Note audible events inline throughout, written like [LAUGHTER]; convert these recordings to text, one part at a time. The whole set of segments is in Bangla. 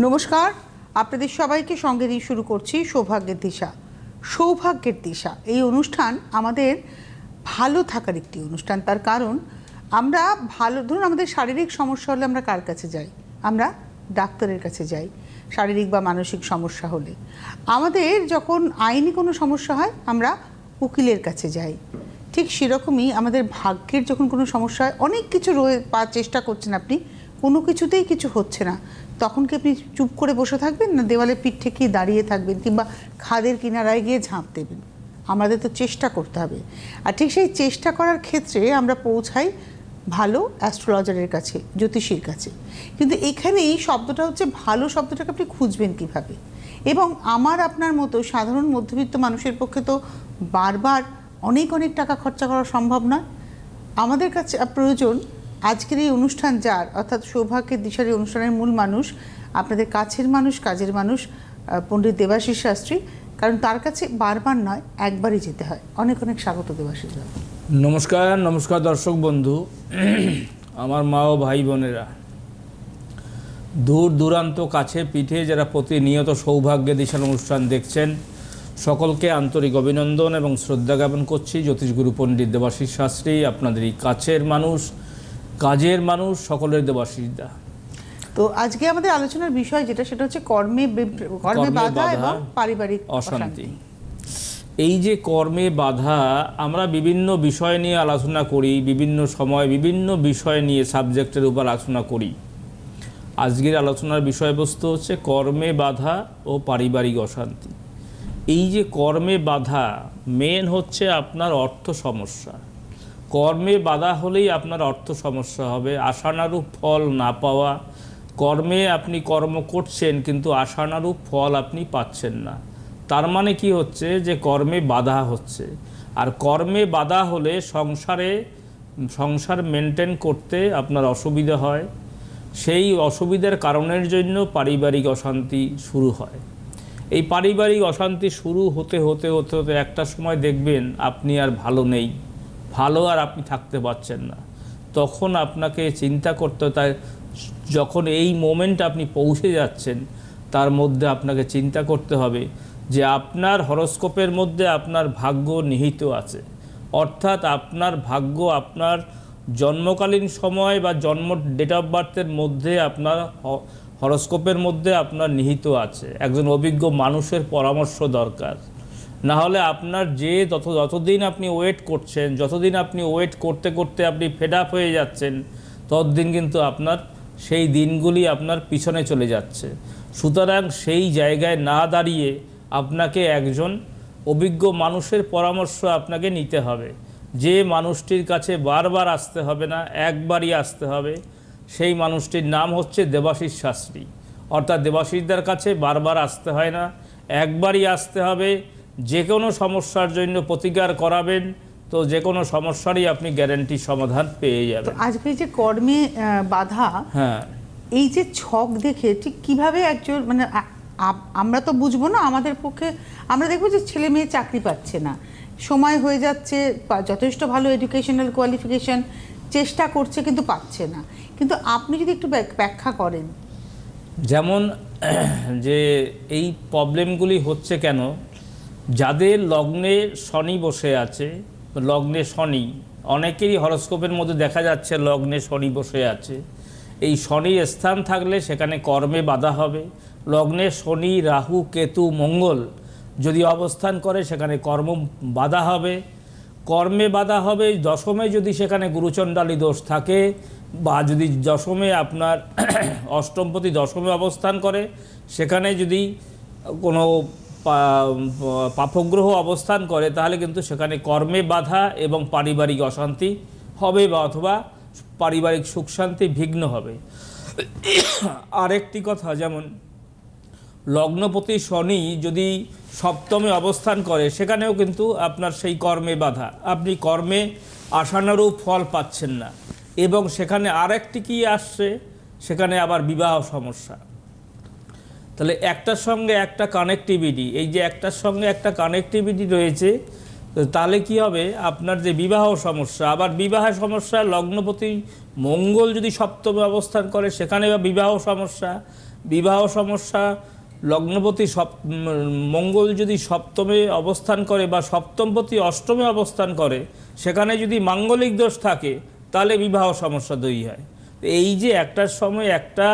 নমস্কার। আপনাদের সবাইকে সঙ্গে দিয়ে শুরু করছি সৌভাগ্যের দিশা। সৌভাগ্যের দিশা। এই অনুষ্ঠান আমাদের ভালো থাকার একটি অনুষ্ঠান। তার কারণ, আমরা ভালো, ধরুন আমাদের শারীরিক সমস্যা হলে আমরা কার কাছে যাই? আমরা ডাক্তারের কাছে যাই, শারীরিক বা মানসিক সমস্যা হলে। আমাদের যখন আইনি কোনো সমস্যা হয়, আমরা উকিলের কাছে যাই। ঠিক সেরকমই আমাদের ভাগ্যের যখন কোনো সমস্যা হয়, অনেক কিছু রয়ে, পাওয়ার চেষ্টা করছেন আপনি, কোনো কিছুতেই কিছু হচ্ছে না। তখন কি আপনি চুপ করে বসে থাকবেন না দেওয়ালে পিঠ ঠেকিয়ে দাঁড়িয়ে থাকবেন কিংবা খাদের কিনারায় গিয়ে ঝাঁপ দেবেন? আমাদের তো চেষ্টা করতে হবে। আর ঠিক সেই চেষ্টা করার ক্ষেত্রে আমরা পৌঁছাই ভালো অ্যাস্ট্রোলজারের কাছে, জ্যোতিষীর কাছে। কিন্তু এখানে এই শব্দটা হচ্ছে ভালো শব্দটাকে আপনি খুঁজবেন কীভাবে? এবং আমার আপনার মতো সাধারণ মধ্যবিত্ত মানুষের পক্ষে তো বারবার অনেক অনেক টাকা খরচা করা সম্ভব নয়। আমাদের কাছে প্রয়োজন আজকের এই অনুষ্ঠান যার, অর্থাৎ সৌভাগ্যের দিশার অনুষ্ঠানের মূল মানুষ, আপনাদের কাছের মানুষ, কাজের মানুষ পণ্ডিত দেবাশিস শাস্ত্রী, কারণ তার কাছে বারবার নয়, একবারই যেতে হয়। অনেক অনেক স্বাগত দেবাশিস বাবু। নমস্কার নমস্কার দর্শক বন্ধু। আমার মা ও ভাই বোনেরা, দূর দূরান্ত, কাছে পিঠে যারা প্রতিনিয়ত সৌভাগ্য দিশার অনুষ্ঠান দেখছেন, সকলকে আন্তরিক অভিনন্দন এবং শ্রদ্ধা জ্ঞাপন করছি। জ্যোতিষগুরু পণ্ডিত দেবাশিস শাস্ত্রী, আপনাদের এই কাছের মানুষ কাজের মানুষ সকলের দেবাশিসদা তো আজকে আমাদের আলোচনার বিষয় যেটা সেটা হচ্ছে কর্মে কর্মে বাধা, এবং পারিবারিক অশান্তি। এই যে কর্মে বাধা আমরা বিভিন্ন বিষয় নিয়ে আলোচনা করি বিভিন্ন সময় বিভিন্ন বিষয় নিয়ে সাবজেক্টের উপর আলোচনা করি। আজকের আলোচনার বিষয়বস্তু হচ্ছে কর্মে বাধা ও পারিবারিক অশান্তি। এই যে কর্মে বাধা মেন হচ্ছে আপনার অর্থ সমস্যা। কর্মে বাধা হলেই আপনার অর্থ সমস্যা হবে। আশানারূপ ফল না পাওয়া। কর্মে আপনি কর্ম করছেন কিন্তু আশানারূপ ফল আপনি পাচ্ছেন না। তার মানে কি হচ্ছে যে কর্মে বাধা হচ্ছে। আর কর্মে বাধা হলে সংসারে, সংসার মেনটেন করতে আপনার অসুবিধা হয়। সেই অসুবিধার কারণের জন্য পারিবারিক অশান্তি শুরু হয়। এই পারিবারিক অশান্তি শুরু হতে হতে হতে হতে একটা সময় দেখবেন আপনি আর ভালো নেই। ভালো আর আপনি থাকতে পারছেন না। তখন আপনাকে চিন্তা করতে তাই যখন এই মোমেন্ট আপনি পৌঁছে যাচ্ছেন, তার মধ্যে আপনাকে চিন্তা করতে হবে যে আপনার হরস্কোপের মধ্যে আপনার ভাগ্য নিহিত আছে। অর্থাৎ আপনার ভাগ্য আপনার জন্মকালীন সময় বা জন্ম ডেট অফ বার্থের মধ্যে আপনার হরস্কোপের মধ্যে আপনার নিহিত আছে। একজন অভিজ্ঞ মানুষের পরামর্শ দরকার। না হলে আপনার যে যত, যতদিন আপনি ওয়েট করছেন, যতদিন আপনি ওয়েট করতে করতে আপনি ফেড আপ হয়ে যাচ্ছেন, ততদিন কিন্তু আপনার সেই দিনগুলি আপনার পিছনে চলে যাচ্ছে। সুতরাং সেই জায়গায় না দাঁড়িয়ে আপনাকে একজন অভিজ্ঞ মানুষের পরামর্শ আপনাকে নিতে হবে। যে মানুষটির কাছে বারবার আসতে হবে না, একবারই আসতে হবে, সেই মানুষটির নাম হচ্ছে দেবাশিস শাস্ত্রী। অর্থাৎ দেবাশিসদের কাছে বারবার আসতে হয় না, একবারই আসতে হবে যে কোনো সমস্যার জন্য প্রতিকার করাবেন তো যে কোনো সমস্যারই আপনি গ্যারেন্টি সমাধান পেয়ে যাবেন। আজকে যে কর্মে বাধা হ্যাঁ। এই যে ছক দেখে ঠিক কীভাবে একজন মানে আমরা তো বুঝব না আমাদের পক্ষে আমরা দেখব যে ছেলে মেয়ে চাকরি পাচ্ছে না। সময় হয়ে যাচ্ছে যথেষ্ট ভালো এডুকেশনাল কোয়ালিফিকেশন চেষ্টা করছে কিন্তু পাচ্ছে না। কিন্তু আপনি যদি একটু ব্যাখ্যা করেন। যেমন যে এই প্রবলেমগুলি হচ্ছে কেন যাদের লগ্নে শনি বসে আছে, লগ্নে শনি, অনেকেরই হরস্কোপের মধ্যে দেখা যাচ্ছে লগ্নে শনি বসে আছে। এই শনির স্থান থাকলে সেখানে কর্মে বাধা হবে। লগ্নে শনি, রাহু, কেতু, মঙ্গল যদি অবস্থান করে, সেখানে কর্ম বাধা হবে। কর্মে বাধা হবে, দশমে যদি সেখানে গুরুচণ্ডালী দোষ থাকে বা যদি দশমে আপনার [CLEARS THROAT] অষ্টমপতি দশমে অবস্থান করে, সেখানে যদি কোনো পাপগ্রহ অবস্থান করে, তাহলে কিন্তু সেখানে কর্মে বাধা এবং পারিবারিক অশান্তি হবে বা অথবা পারিবারিক সুখ শান্তি বিঘ্ন হবে। আরেকটি কথা, যেমন লগ্নপতি শনি যদি সপ্তমে অবস্থান করে, সেখানেও কিন্তু আপনার সেই কর্মে বাধা। আপনি কর্মে আশানুরূপ ফল পাচ্ছেন না এবং সেখানে আরেকটি কি আসছে? সেখানে আবার বিবাহ সমস্যা। তাহলে একটার সঙ্গে একটা কানেক্টিভিটি এই যে একটার সঙ্গে একটা কানেক্টিভিটি রয়েছে তাহলে কি হবে? আপনার যে বিবাহ সমস্যা, আবার বিবাহ সমস্যা, লগ্নপতি মঙ্গল যদি সপ্তমে অবস্থান করে, সেখানে বা বিবাহ সমস্যা। বিবাহ সমস্যা, লগ্নপতি সপ মঙ্গল যদি সপ্তমে অবস্থান করে বা সপ্তমপতি অষ্টমে অবস্থান করে, সেখানে যদি মাঙ্গলিক দোষ থাকে, তাহলে বিবাহ সমস্যা তৈরি হয়। এই যে একটার সময় একটা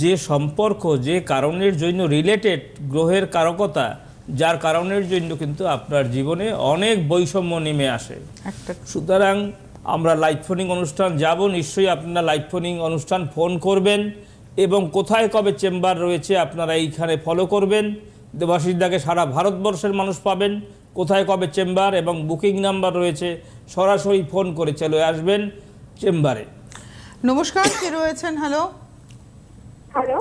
যে সম্পর্ক যে কারণের জন্য রিলেটেড গ্রহের কারকতা যার কারণের জন্য কিন্তু আপনার জীবনে অনেক বৈষম্য নেমে আসে। সুতরাং আমরা লাইভ ফোনিং অনুষ্ঠান যাব নিশ্চয়ই আপনারা লাইভ ফোনিং অনুষ্ঠান ফোন করবেন এবং কোথায় কবে চেম্বার রয়েছে আপনারা এইখানে ফলো করবেন। দেবাশিসদাকে সারা ভারতবর্ষের মানুষ পাবেন কোথায় কবে চেম্বার এবং বুকিং নাম্বার রয়েছে সরাসরি ফোন করে চলে আসবেন চেম্বারে নমস্কার কে রয়েছেন? Hello hello?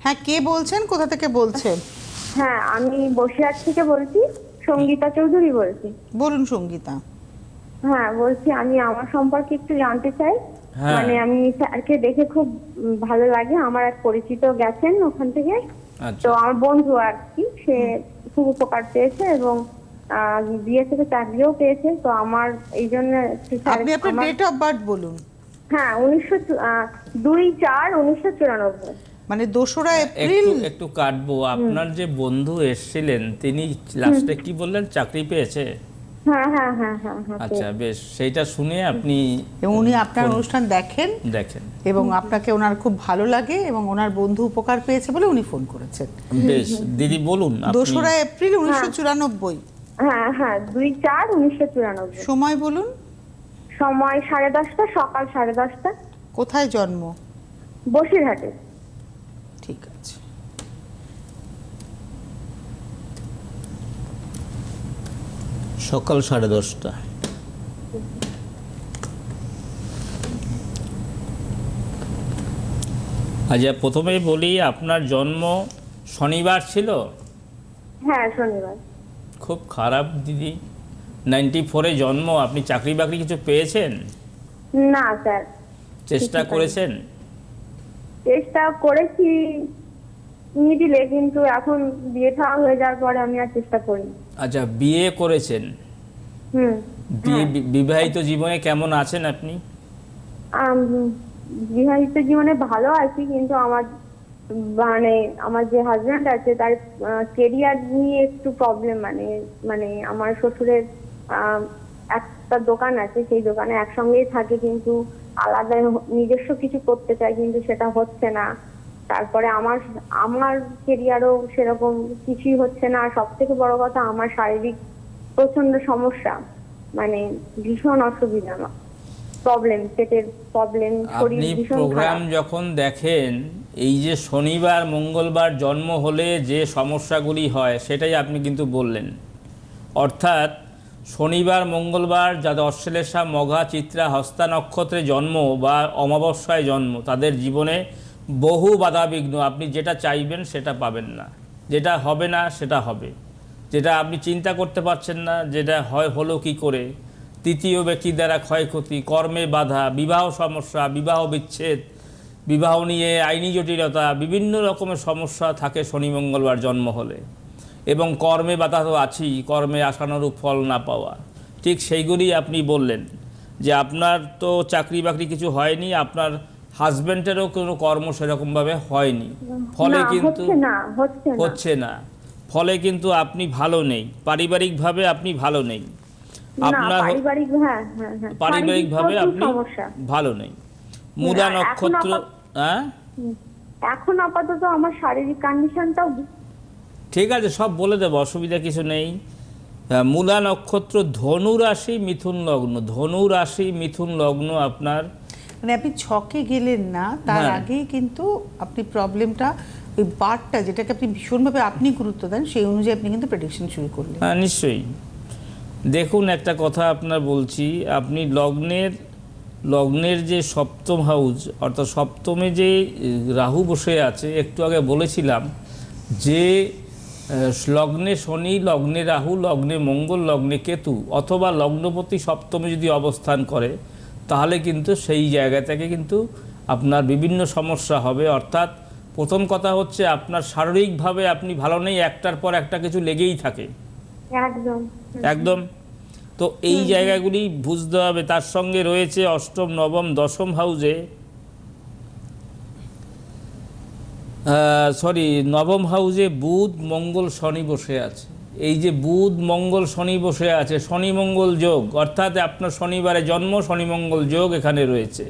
হ্যাঁ কে বলছেন? কোথা থেকে বলছেন? হ্যাঁ আমি বসিরহাট থেকে বলছি সঙ্গীতা চৌধুরী বলছি। বলুন সঙ্গীতা। হ্যাঁ বলছি আমি আমার সম্পর্কে একটু জানতে চাই। হ্যাঁ। মানে আমি স্যারকে দেখে খুব ভালো লাগে আমার এক পরিচিত গেছেন ওখান থেকে। আচ্ছা। তো আমার বন্ধু আর কি সে খুব উপকার পেয়েছে এবং আহ, বিয়ে থেকে চাকরিও পেয়েছে তো আমার এই জন্য একটু আপনি আপনার ডেট অফ বার্থ বলুন। হ্যাঁ উনিশশো দুই চার উনিশশো চুরানব্বই। মানে দোসরা এপ্রিল? একটু কাটবো। আপনার যে বন্ধু এসেছিলেন তিনি লাস্টে কি বললেন? চাকরি পেয়েছে? হ্যাঁ হ্যাঁ হ্যাঁ হ্যাঁ হ্যাঁ আচ্ছা বেশ। সেইটা শুনে আপনি এবং উনি আপনার অনুষ্ঠান দেখেন। দেখেন। এবং আপনাকে ওনার খুব ভালো লাগে এবং ওনার বন্ধু উপকার পেয়েছে বলে উনি ফোন করেছেন। বেশ দিদি বলুন দোসরা এপ্রিল উনিশশো চুরানব্বই। হ্যাঁ হ্যাঁ দুই চার উনিশশো চুরানব্বই। সময় বলুন। সময় সাড়ে দশটা সকাল সাড়ে দশটা। কোথায় জন্ম? বসিরহাটে ঠিক আছে সকাল সাড়ে দশটা আচ্ছা প্রথমেই বলি আপনার জন্ম শনিবার ছিল? হ্যাঁ শনিবার। খুব খারাপ দিদি। নাইনটি ফোরে জন্ম আপনি চাকরি বাকরি কিছু পেয়েছেন? না স্যার। চেষ্টা করেছেন? চেষ্টা করেছি মিডিলে কিন্তু এখন বিয়ে থাওয়া হয়ে যাওয়ার পরে আমি আর চেষ্টা করিনি। আচ্ছা বিয়ে করেছেন? বিয়ে বি- বিবাহিত জীবনে কেমন আছেন আপনি? বিবাহিত জীবনে ভালো আছি কিন্তু আমার মানে আমার যে হাজব্যান্ড আছে তার কেরিয়ার নিয়ে একটু প্রবলেম মানে মানে আমার শ্বশুরের একটা দোকান আছে সেই দোকানে একসঙ্গেই থাকে কিন্তু আলাদা নিজস্ব কিছু করতে চায় কিন্তু সেটা হচ্ছে না। তারপরে আমার আমার কেরিয়ারও সেরকম কিছুই হচ্ছে না। সব থেকে বড় কথা আমার শারীরিক প্রচণ্ড সমস্যা। মানে ভীষণ অসুবিধা আমার। প্রবলেম পেটের প্রবলেম আপনি প্রোগ্রাম। যখন দেখেন এই যে শনিবার মঙ্গলবার জন্ম হলে যে সমস্যাগুলি হয় সেটাই আপনি কিন্তু বললেন। অর্থাৎ শনিবার মঙ্গলবার যাদের অশ্লেষা মঘা চিত্রা হস্তা নক্ষত্রে জন্ম বা অমাবস্যায় জন্ম তাদের জীবনে বহু বাধাবিঘ্ন আপনি যেটা চাইবেন সেটা পাবেন না। যেটা হবে না, সেটা হবে। যেটা আপনি চিন্তা করতে পারছেন না, যেটা হয়, হলো কি করে? তৃতীয় ব্যক্তি দ্বারা ক্ষয়ক্ষতি, কর্মে বাধা, বিবাহ সমস্যা, বিবাহ বিচ্ছেদ, বিবাহ নিয়ে আইনি জটিলতা, বিভিন্ন রকমের সমস্যা থাকে শনি, মঙ্গলবার জন্ম হলে। এবং কর্মে বাধা তো আছেই, কর্মে আশানুরূপ ফল না পাওয়া। ঠিক সেইগুলি আপনি বললেন যে আপনার তো চাকরি বাকরি কিছু হয়নি, আপনার হাজব্যান্ডেরও কোনো কর্ম সেরকমভাবে হয়নি। ফলে কিন্তু হচ্ছে না। ফলে কিন্তু আপনি ভালো নেই। পারিবারিকভাবে আপনি ভালো নেই। আপনার হ্যাঁ হ্যাঁ হ্যাঁ। পারিবারিকভাবে আপনি ভালো নেই। মূলা এখন নক্ষত্র হ্যাঁ? এখন আপাতত আমার শারীরিক কন্ডিশনটাও ঠিক আছে সব বলে দেবো অসুবিধা কিছু নেই। মূলা নক্ষত্র ধনু রাশি মিথুন লগ্ন। ধনু রাশি মিথুন লগ্ন আপনার মানে আপনি ছকে গেলেন না তার হ্যাঁ। আগেই কিন্তু আপনি প্রবলেমটা ওই বারটা যেটাকে আপনি ভীষণভাবে আপনি গুরুত্ব দেন সেই অনুযায়ী আপনি কিন্তু প্রেডিকশন শুরু করলেন হ্যাঁ নিশ্চয়ই দেখুন একটা কথা আপনার বলছি আপনি লগ্নের লগ্নের যে সপ্তম হাউস অর্থাৎ সপ্তমে যে রাহু বসে আছে একটু আগে বলেছিলাম যে লগ্নে শনি লগ্নে রাহু লগ্নে মঙ্গল লগ্নে কেতু অথবা লগ্নপতি সপ্তমে যদি অবস্থান করে তাহলে কিন্তু সেই জায়গা থেকে কিন্তু আপনার বিভিন্ন সমস্যা হবে। অর্থাৎ প্রথম কথা হচ্ছে আপনার শারীরিকভাবে আপনি ভালো নেই একটার পর একটা কিছু লেগেই থাকে। একদম। একদম? তো এই জায়গাগুলি বুঝতে হবে। তার সঙ্গে রয়েছে অষ্টম নবম দশম হাউজে সরি নবম হাউজে বুধ মঙ্গল শনি বসে আছে। এই যে বুধ, মঙ্গল, শনি বসে আছে, শনি, মঙ্গল যোগ, অর্থাৎ আপনার শনিবারে জন্ম, শনি, মঙ্গল যোগ এখানে রয়েছে।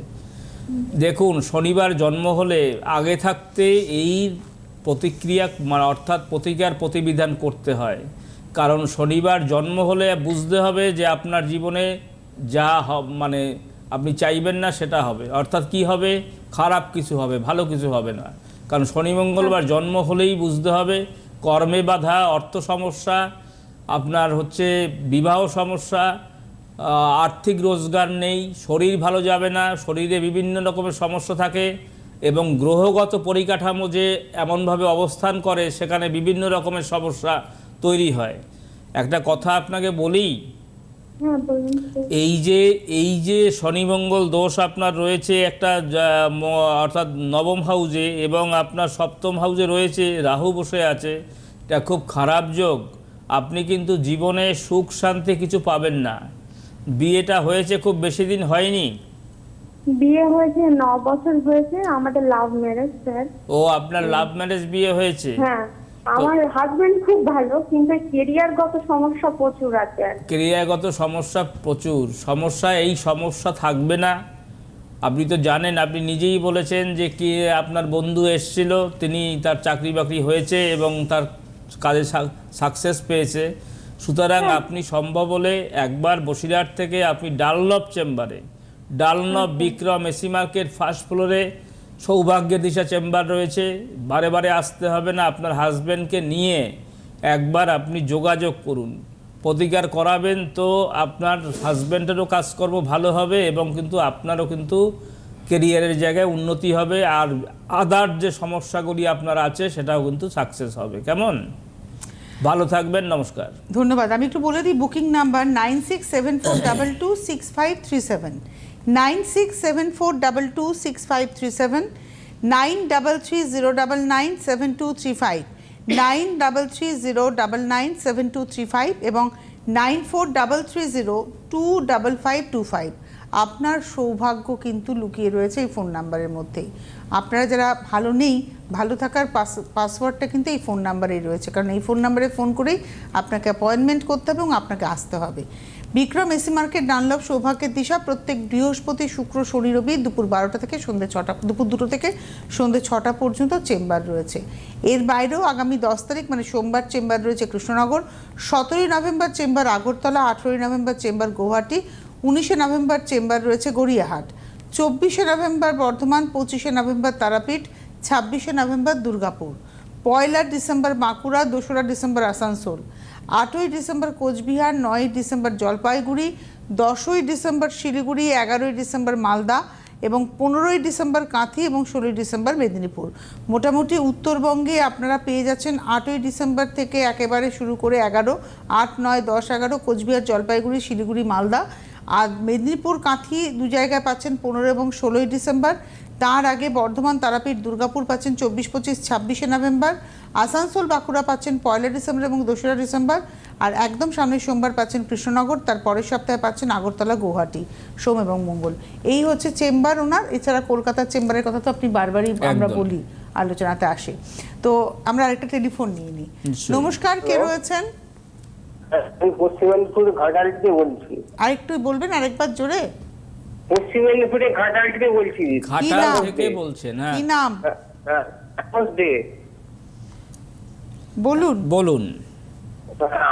দেখুন, শনিবার জন্ম হলে আগে থাকতে এই প্রতিক্রিয়া মানে অর্থাৎ প্রতিকার প্রতিবিধান করতে হয়। কারণ শনিবার জন্ম হলে বুঝতে হবে যে আপনার জীবনে যা মানে আপনি চাইবেন না সেটা হবে। অর্থাৎ কি হবে? খারাপ কিছু হবে, ভালো কিছু হবে না। কারণ শনি, মঙ্গলবার জন্ম হলেই বুঝতে হবে কর্মে বাধা, অর্থ সমস্যা, আপনার হচ্ছে বিবাহ সমস্যা আর্থিক রোজগার নেই, শরীর ভালো যাবে না, শরীরে বিভিন্ন রকমের সমস্যা থাকে এবং গ্রহগত পরিকাঠামো যে এমনভাবে অবস্থান করে, সেখানে বিভিন্ন রকমের সমস্যা তৈরি হয়। একটা কথা আপনাকে বলি এই যে এই যে শনি মঙ্গল দোষ আপনার রয়েছে একটা অর্থাৎ নবম হাউজে এবং আপনার সপ্তম হাউজে রয়েছে রাহু বসে আছে এটা খুব খারাপ যোগ। আপনি কিন্তু জীবনে সুখ শান্তি কিছু পাবেন না। বিয়েটা হয়েছে খুব বেশি দিন হয়নি। বিয়ে হয়েছে ন বছর হয়েছে আমাদের লাভ ম্যারেজ স্যার ও আপনার লাভ ম্যারেজ বিয়ে হয়েছে? হ্যাঁ। আমার হাজবেন্ড খুব ভালো কিন্তু কেরিয়ারগত সমস্যা প্রচুর আছে। সমস্যা প্রচুর। সমস্যা এই সমস্যা থাকবে না। আপনি তো জানেন আপনি নিজেই বলেছেন যে কি আপনার বন্ধু এসছিল তিনি তার চাকরি বাকরি হয়েছে এবং তার কাজে সাকসেস পেয়েছে। সুতরাং আপনি সম্ভব হলে একবার বসিরহাট থেকে আপনি ডালনব চেম্বারে ডালনব বিক্রম এসি মার্কেট ফার্স্ট ফ্লোরে সৌভাগ্যের দিশা চেম্বার রয়েছে। বারে বারে আসতে হবে না, আপনার হাজব্যান্ডকে নিয়ে একবার আপনি যোগাযোগ করুন। প্রতিকার করাবেন তো আপনার হাজব্যান্ডেরও কাজকর্ম ভালো হবে এবং কিন্তু আপনারও কিন্তু কেরিয়ারের জায়গায় উন্নতি হবে। আর আদার যে সমস্যাগুলি আপনার আছে, সেটাও কিন্তু সাকসেস হবে। কেমন? ভালো থাকবেন, নমস্কার। ধন্যবাদ। আমি একটু বলে দিই booking number nine six seven four double two six five three seven nine six seven four double two six five three seven, nine double three zero double nine seven two three five, nine double three zero double nine seven two three five এবং nine four double three zero two double five two five. আপনার সৌভাগ্য কিন্তু লুকিয়ে রয়েছে এই ফোন নাম্বারের মধ্যেই। আপনারা যারা ভালো নেই, ভালো থাকার পাস পাসওয়ার্ডটা কিন্তু এই ফোন নাম্বারেই রয়েছে। কারণ এই ফোন নাম্বারে ফোন করেই আপনাকে অ্যাপয়েন্টমেন্ট করতে হবে এবং আপনাকে আসতে হবে। বিক্রম এসি মার্কেট ডানলভ সৌভাগ্যের দিশা, প্রত্যেক বৃহস্পতি, শুক্র, শনি, রবি দুপুর বারোটা থেকে সন্ধ্যে ছটা, দুপুর দুটো থেকে সন্ধ্যে ছটা পর্যন্ত চেম্বার রয়েছে। এর বাইরেও আগামী দশ তারিখ মানে সোমবার চেম্বার রয়েছে কৃষ্ণনগর, সতেরোই নভেম্বর চেম্বার আগরতলা, আঠেরোই নভেম্বর চেম্বার গুয়াহাটি, উনিশে নভেম্বর চেম্বার রয়েছে গড়িয়াহাট, চব্বিশে নভেম্বর বর্ধমান, পঁচিশে নভেম্বর তারাপীঠ, ছাব্বিশে নভেম্বর দুর্গাপুর, পয়লা ডিসেম্বর বাঁকুড়া, দোসরা ডিসেম্বর আসানসোল। আটই ডিসেম্বর কোচবিহার, নয়ই ডিসেম্বর জলপাইগুড়ি, দশই ডিসেম্বর শিলিগুড়ি, এগারোই ডিসেম্বর মালদা এবং পনেরোই ডিসেম্বর কাঁথি এবং ষোলোই ডিসেম্বর মেদিনীপুর। মোটামুটি উত্তরবঙ্গে আপনারা পেয়ে যাচ্ছেন আটই ডিসেম্বর থেকে একেবারে শুরু করে এগারো, আট, নয়, দশ, এগারো কোচবিহার, জলপাইগুড়ি, শিলিগুড়ি, মালদা। আর মেদিনীপুর, কাঁথি দু জায়গায় পাচ্ছেন পনেরো এবং ষোলোই ডিসেম্বর। তার আগে বর্ধমান তারাপীঠ দুর্গাপুর পাচ্ছেন চব্বিশ পঁচিশ ছাব্বিশে নভেম্বর আসানসোল বাঁকুড়া পাচ্ছেন পয়লা ডিসেম্বর এবং দোসরা ডিসেম্বর আর একদম সামনের সোমবার পাচ্ছেন কৃষ্ণনগর তার পরের সপ্তাহে পাচ্ছেন আগরতলা গুয়াহাটি সোম এবং মঙ্গল। এই হচ্ছে চেম্বার ওনার এছাড়া কলকাতার চেম্বারের কথা তো আপনি বারবারই আমরা বলি আলোচনাতে আসে। তো আমরা আরেকটা টেলিফোন নিয়ে নিই। নমস্কার কে রয়েছেন? আমি পশ্চিম বলছি। আরেকটু বলবেন আরেকবার জোরে। পশ্চিম মেদিনীপুরে ঘাটাল থেকে বলছি। ঘাটাল থেকে বলছেন হ্যাঁ। কি নাম? দে। বলুন। বলুন।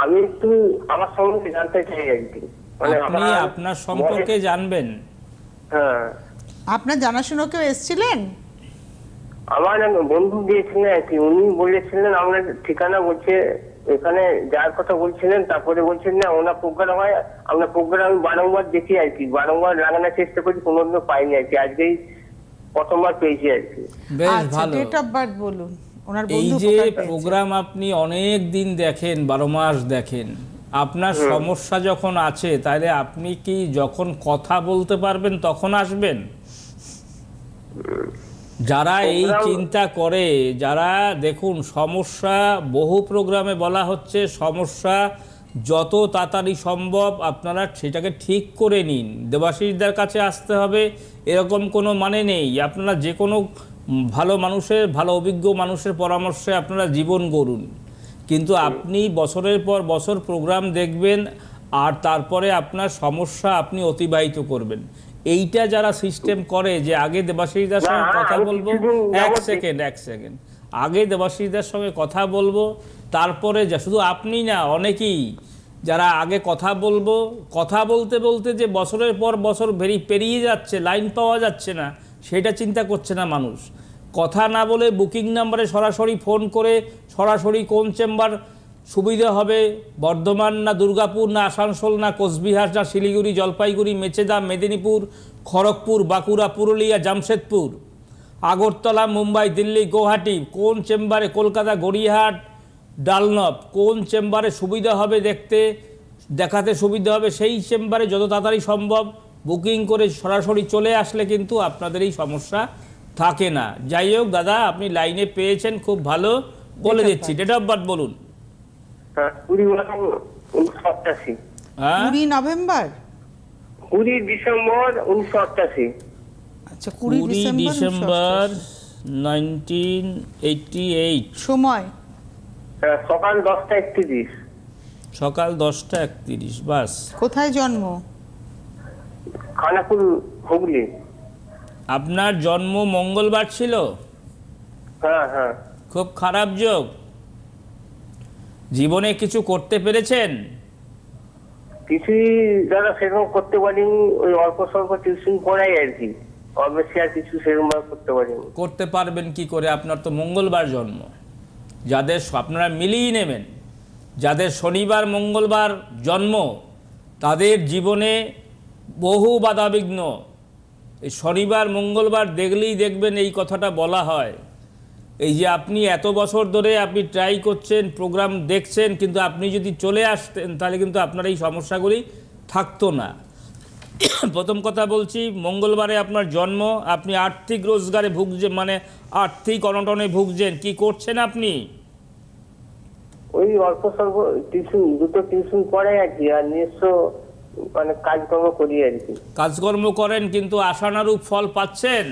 আমি একটু আমার সম্বন্ধে জানতে চাই একদিন মানে আপনি আপনার সম্পর্কে জানবেন। হ্যাঁ। আপনার জানাশোনা কেউ এসছিলেন? আমার বন্ধু দিয়েছিলেন আর কি। উনি বলেছিলেন আপনার ঠিকানা বলছে এখানে যার কথা বলছিলেন তারপরে বলছেন না ওনার প্রোগ্রাম হয় আপনার প্রোগ্রাম আমি বারংবার দেখি আর কি। বারংবার লাগানোর চেষ্টা করি কোনোদিনও পাইনি আর কি। আজকেই প্রথমবার পেয়েছি আর কি। বেশ আচ্ছা ভালো। ডেট অফ বার্থ বলুন। ওনার এই যে প্রোগ্রাম আপনি অনেক দিন দেখেন বারো মাস দেখেন আপনার সমস্যা যখন আছে তাহলে আপনি কি যখন কথা বলতে পারবেন তখন আসবেন? যারা এই চিন্তা করে যারা দেখুন সমস্যা বহু প্রোগ্রামে বলা হচ্ছে সমস্যা যত তাড়াতাড়ি সম্ভব আপনারা সেটাকে ঠিক করে নিন। দেবাশিসদার কাছে আসতে হবে এরকম কোনো মানে নেই। আপনারা যে কোনো ভালো মানুষের ভালো অভিজ্ঞ মানুষের পরামর্শে আপনারা জীবন গড়ুন। কিন্তু আপনি বছরের পর বছর প্রোগ্রাম দেখবেন আর তারপরে আপনার সমস্যা আপনি অতিবাহিত করবেন। এইটা যারা সিস্টেম করে যে আগে দেবাশিসদার সঙ্গে কথা বলব এক সেকেন্ড এক সেকেন্ড আগে দেবাশিসদার সঙ্গে কথা বলব তারপরে যা শুধু আপনি না অনেকেই যারা আগে কথা বলব কথা বলতে বলতে যে বছরের পর বছর ভেরি পেরিয়ে যাচ্ছে লাইন পাওয়া যাচ্ছে না সেটা চিন্তা করছে না মানুষ। কথা না বলে বুকিং নাম্বারে সরাসরি ফোন করে সরাসরি কোন চেম্বার সুবিধা হবে। বর্ধমান না দুর্গাপুর না আসানসোল না কোচবিহার না শিলিগুড়ি জলপাইগুড়ি মেচেদা মেদিনীপুর খড়গপুর বাঁকুড়া পুরুলিয়া জামশেদপুর আগরতলা মুম্বাই দিল্লি গুয়াহাটি কোন চেম্বারে কলকাতা গড়িয়াহাট ডালনব কোন চেম্বারে সুবিধা হবে দেখতে দেখাতে সুবিধা হবে সেই চেম্বারে যত তাড়াতাড়ি সম্ভব বুকিং করে সরাসরি চলে আসলে কিন্তু আপনাদের এই সমস্যা থাকে না। যাই হোক দাদা আপনি লাইনে পেয়েছেন খুব ভালো। বলে দিচ্ছি ডেট অফ বার্থ বলুন। উনিশশো অষ্টাশি হ্যাঁ? কুড়ি নভেম্বর? কুড়ি ডিসেম্বর উনিশশো অষ্টাশি আচ্ছা কুড়ি December December 1988 nineteen eighty eight. সময়? হ্যাঁ সকাল দশটা একত্রিশ। সকাল দশটা একত্রিশ বাস। কোথায় জন্ম? খানাকুল হুগলি। আপনার জন্ম মঙ্গলবার ছিল? হ্যাঁ হ্যাঁ। খুব খারাপ যোগ। জীবনে কিছু করতে পেরেছেন? কিছুই দাদা সেরকম করতে পারিনি ওই অল্প স্বল্প টিউশন পড়াই আর কি। অল্প আর কিছু সেরকম করতে পারিনি। করতে পারবেন কি করে? আপনার তো মঙ্গলবার জন্ম। যাদের আপনারা মিলিয়ে নেবেন। যাদের শনিবার মঙ্গলবার জন্ম তাদের জীবনে বহু বাধাবিঘ্ন। এই শনিবার মঙ্গলবার দেখলেই দেখবেন এই কথাটা বলা হয়। এই যে আপনি এত বছর ধরে আপনি ট্রাই করছেন প্রোগ্রাম দেখছেন কিন্তু আপনি যদি চলে আসতেন তাহলে কিন্তু আপনার এই সমস্যাগুলি থাকতো না। প্রথম কথা বলছি মঙ্গলবারে আপনার জন্ম আপনি আর্থিক রোজগারে ভুগছেন মানে আর্থিক অনটনে ভুগছেন কি করছেন আপনি? ওই অল্প স্বল্প টিউশন দুটো টিউশন পড়াই আর কি আর নিজস্ব মানে কাজকর্ম করি আর কি। কাজকর্ম করেন কিন্তু আশানারূপ ফল পাচ্ছেন?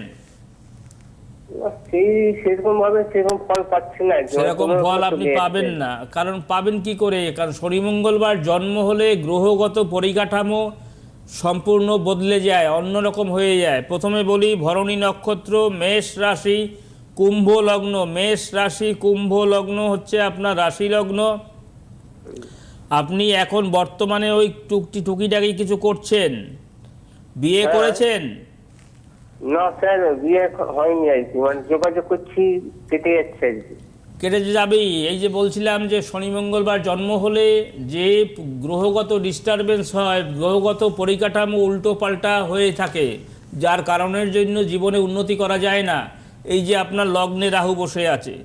সেই সেরকম ভাবে সেরকম ফল পাচ্ছি না সেরকম ফল আপনি পাবেন না। কারণ পাবেন কি করে? কারণ শনি মঙ্গলবার জন্ম হলে গ্রহগত পরিকাঠামো সম্পূর্ণ বদলে যায় অন্যরকম হয়ে যায়। প্রথমে বলি ভরণী নক্ষত্র মেষ রাশি কুম্ভ লগ্ন। মেষ রাশি কুম্ভ লগ্ন হচ্ছে আপনার রাশি লগ্ন। আপনি এখন বর্তমানে ওই টুকটি টুকিটাকি কিছু করছেন। বিয়ে হ্যাঁ। করেছেন? না, স্যার, বিয়ে হয়নি আর কি। মানে যোগাযোগ করছি, কেটে যাচ্ছে আর কি। কেটে যাবেই। এই যে বলছিলাম যে শনি, মঙ্গলবার জন্ম হলে যে গ্রহগত ডিস্টারবেন্স হয়, গ্রহগত পরিকাঠামো উল্টো পাল্টা হয়ে থাকে, যার কারণের জন্য জীবনে উন্নতি করা যায় না। এই যে আপনার লগ্নে রাহু বসে আছে।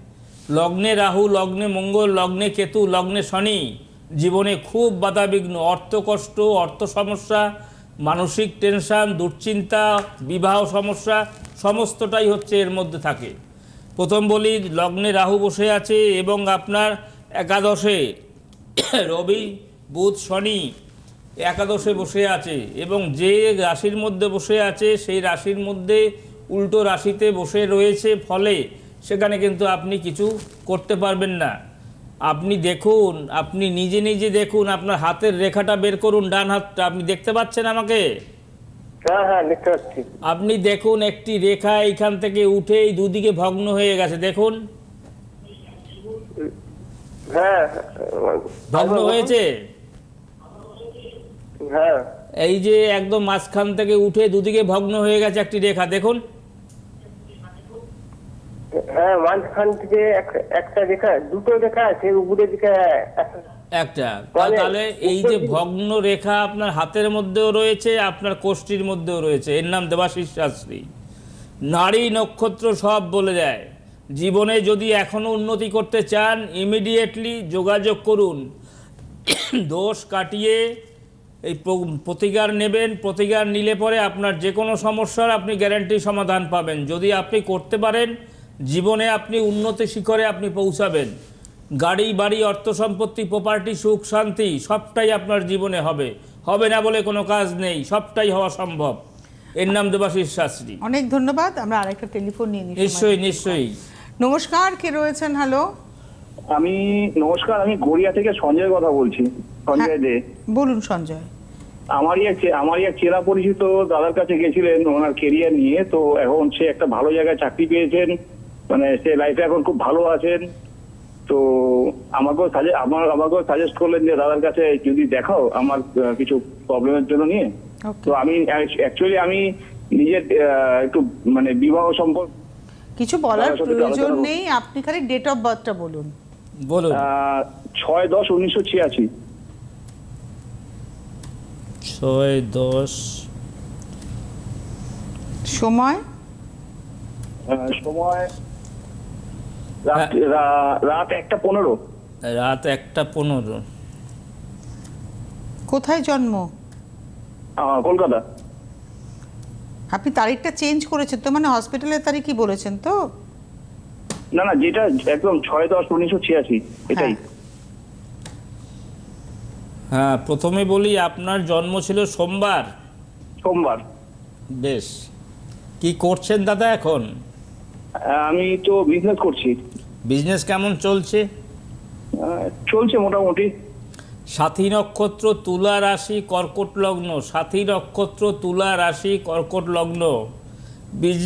লগ্নে রাহু, লগ্নে মঙ্গল, লগ্নে কেতু, লগ্নে শনি, জীবনে খুব বাধাবিঘ্ন অর্থ কষ্ট অর্থ সমস্যা মানসিক টেনশন, দুশ্চিন্তা, বিবাহ সমস্যা, সমস্তটাই হচ্ছে এর মধ্যে থাকে। প্রথম বলি, লগ্নে রাহু বসে আছে এবং আপনার একাদশে রবি, বুধ, শনি একাদশে বসে আছে এবং যে রাশির মধ্যে বসে আছে, সেই রাশির মধ্যে উল্টো রাশিতে বসে রয়েছে, ফলে সেখানে কিন্তু আপনি কিছু করতে পারবেন না। আপনি দেখুন আপনি নিজে নিজে দেখুন আপনার হাতের রেখাটা বের করুন ডান হাতটা আপনি দেখতে পাচ্ছেন আমাকে? হ্যাঁ হ্যাঁ আপনি দেখুন একটি রেখা এইখান থেকে উঠে এই দুদিকে ভগ্ন হয়ে গেছে দেখুন। হ্যাঁ ভগ্ন হয়েছে? হ্যাঁ। এই যে একদম মাঝখান থেকে উঠে দুদিকে ভগ্ন হয়ে গেছে একটি রেখা দেখুন। হ্যাঁ মাঝখান থেকে এক- একটা রেখা দুটো রেখা আছে উপরের দিকে একটা- একটা। তা- তাহলে তাহলে এই যে ভগ্ন রেখা আপনার হাতের মধ্যেও রয়েছে আপনার কোষ্ঠীর মধ্যেও রয়েছে। এর নাম দেবাশিস শাস্ত্রী। নারী নক্ষত্র সব বলে দেয় জীবনে যদি এখনও উন্নতি করতে চান ইমিডিয়েটলি যোগাযোগ করুন। দোষ কাটিয়ে এই প্রতিকার নেবেন প্রতিকার নিলে পরে আপনার যে কোনো সমস্যার আপনি গ্যারান্টি সমাধান পাবেন। যদি আপনি করতে পারেন জীবনে আপনি উন্নতি শিখরে আপনি পৌঁছাবেন। গাড়ি বাড়ি অর্থ সম্পত্তি প্রপার্টি সুখ শান্তি সবটাই আপনার জীবনে হবে। হবে না বলে কোনো কাজ নেই সবটাই হওয়া সম্ভব। এর নাম দেবাশিস শাস্ত্রী। অনেক ধন্যবাদ আমরা আরেকটা টেলিফোন নিয়ে নিই নিশ্চয়ই নিশ্চয়ই। নমস্কার কে রয়েছেন? হ্যালো আমি নমস্কার আমি গড়িয়া থেকে সঞ্জয় কথা বলছি সঞ্জয় দে। বলুন সঞ্জয়। আমারই এক চে- আমারই এক চেনা পরিচিত দাদার কাছে গেছিলেন ওনার কেরিয়ার নিয়ে তো এখন সে একটা ভালো জায়গায় চাকরি পেয়েছেন। মানে সে লাইফে এখন খুব ভালো আছেন। তো আমাকেও সাজে আমার আমাকেও সাজেস্ট করলেন যে দাদার কাছে যদি দেখাও আমার কিছু প্রবলেমের জন্য নিয়ে। তো আমি অ্যাকচুয়ালি আমি নিজের একটু মানে বিবাহ সম্পর্ক কিছু বলার প্রয়োজন নেই আপনি খালি ডেট অফ বার্থটা বলুন। বলুন। ছয় দশ উনিশশো ছিয়াশি। ছয় দশ সময়? সময় রাত রা- একটা পনেরো। রাত একটা পনেরো। কোথায় জন্ম? কলকাতা। আপনি তারিখটা চেঞ্জ করেছেন তো মানে হসপিটালের তারিখই বলেছেন তো? না না যেটা একদম ছয় দশ উনিশশো ছিয়াশি এটাই। হ্যাঁ। হ্যাঁ প্রথমে বলি আপনার জন্ম ছিল সোমবার। সোমবার। বেশ। কি করছেন দাদা এখন? আমি তো বিজনেস করছি। বিজনেস কেমন চলছে? চলছে মোটামুটি। সাথী নক্ষত্র তুলা রাশি কর্কট লগ্ন। সাথী নক্ষত্র তুলা রাশি কর্কট লগ্ন।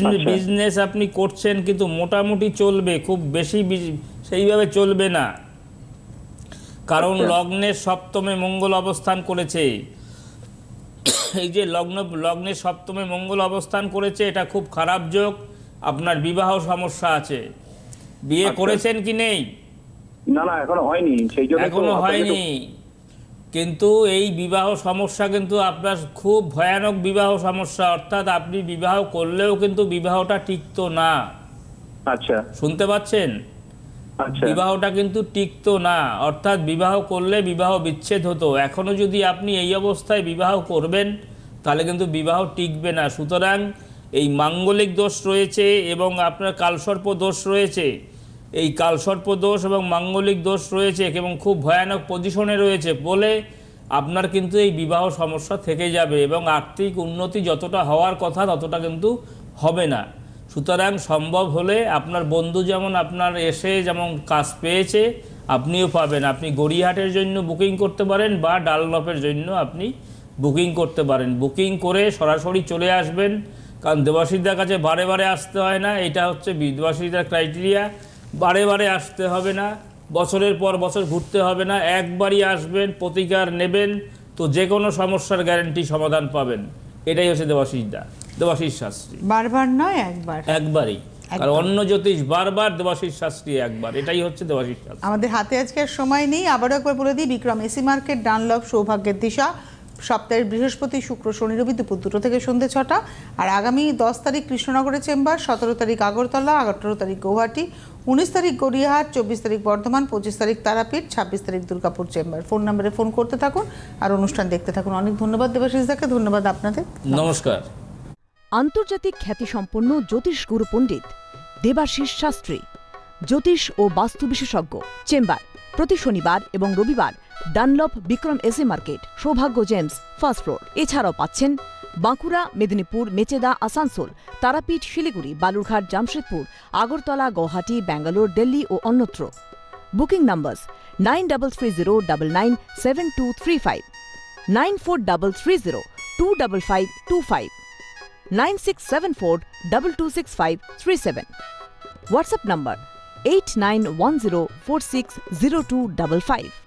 আচ্ছা। বিজনেস আপনি করছেন কিন্তু মোটামুটি চলবে খুব বেশি সেইভাবে চলবে না। কারণ আচ্ছা। লগ্নের সপ্তমে মঙ্গল অবস্থান করেছে। এই যে লগ্ন লগ্নের সপ্তমে মঙ্গল অবস্থান করেছে এটা খুব খারাপ যোগ। আপনার বিবাহ সমস্যা আছে। বিয়ে আচ্ছা। করেছেন কি নেই? না না এখনও হয়নি। সেই জন্য এখনও হয়নি। কিন্তু এই বিবাহ সমস্যা কিন্তু আপনার খুব ভয়ানক বিবাহ সমস্যা। অর্থাৎ আপনি বিবাহ করলেও কিন্তু বিবাহটা টিকতো না। আচ্ছা। শুনতে পাচ্ছেন? আচ্ছা। বিবাহটা কিন্তু টিকতো না। অর্থাৎ বিবাহ করলে বিবাহ বিচ্ছেদ হতো। এখনও যদি আপনি এই অবস্থায় বিবাহ করবেন তাহলে কিন্তু বিবাহ টিকবে না। সুতরাং এই মাঙ্গলিক দোষ রয়েছে এবং আপনার কালসর্প দোষ রয়েছে। এই কালসর্প দোষ এবং মাঙ্গলিক দোষ রয়েছে, এবং খুব ভয়ানক পজিশনে রয়েছে বলে আপনার কিন্তু এই বিবাহ সমস্যা থেকে যাবে এবং আর্থিক উন্নতি যতটা হওয়ার কথা ততটা কিন্তু হবে না। সুতরাং সম্ভব হলে আপনার বন্ধু যেমন আপনার এসে যেমন কাজ পেয়েছে, আপনিও পাবেন। আপনি গড়িয়াহাটের জন্য বুকিং করতে পারেন বা ডাললপের জন্য আপনি বুকিং করতে পারেন। বুকিং করে সরাসরি চলে আসবেন। কারণ দেবাশিসদার কাছে বারে বারে আসতে হয় না এটা হচ্ছে দেবাশিসদার ক্রাইটেরিয়া বারে বারে আসতে হবে না বছরের পর বছর ঘুরতে হবে না একবারই আসবেন প্রতিকার নেবেন তো যে কোনো সমস্যার গ্যারেন্টি সমাধান পাবেন। এটাই হচ্ছে দেবাশিসদা দেবাশিস শাস্ত্রী। বারবার নয় একবার। একবারই। আর অন্য জ্যোতিষ বারবার দেবাশিস শাস্ত্রী একবার এটাই হচ্ছে দেবাশিস শাস্ত্রী। আমাদের হাতে আজকে সময় নেই আবারও একবার বলে দিই বিক্রম এসি মার্কেট ডানলভ সৌভাগ্যের দিশা। সপ্তাহের বৃহস্পতি শুক্র শনি রবি দুপুর দুটো থেকে সন্ধ্যে ছটা। আর আগামী দশ তারিখ কৃষ্ণনগরের চেম্বার সতেরো তারিখ আগরতলা আঠারো তারিখ গৌহাটি উনিশ তারিখ গড়িয়াহাট চব্বিশ তারিখ বর্ধমান পঁচিশ তারিখ তারাপীঠ ছাব্বিশ তারিখ দুর্গাপুর চেম্বার। ফোন নাম্বারে ফোন করতে থাকুন আর অনুষ্ঠান দেখতে থাকুন। অনেক ধন্যবাদ দেবাশিস দাকে ধন্যবাদ আপনাদের। নমস্কার। আন্তর্জাতিক খ্যাতিসম্পন্ন জ্যোতিষ গুরু পণ্ডিত দেবাশিস শাস্ত্রী জ্যোতিষ ও বাস্তু বিশেষজ্ঞ চেম্বার প্রতি শনিবার এবং রবিবার Dunlop Vikram AC market Soubhagya gems first floor এছাড়াও পাচ্ছেন বাঁকুড়া, মেদিনীপুর, মেচেদা, আসানসোল, তারাপীঠ, শিলিগুড়ি, বালুরঘাট, জামশেদপুর, আগরতলা, গৌহাটি, ব্যাঙ্গালোর, দিল্লি ও অন্যত্র booking number nine double three zero double nine seven two three five nine four double three zero two double five two five 9674 226537. WhatsApp number 8910460255.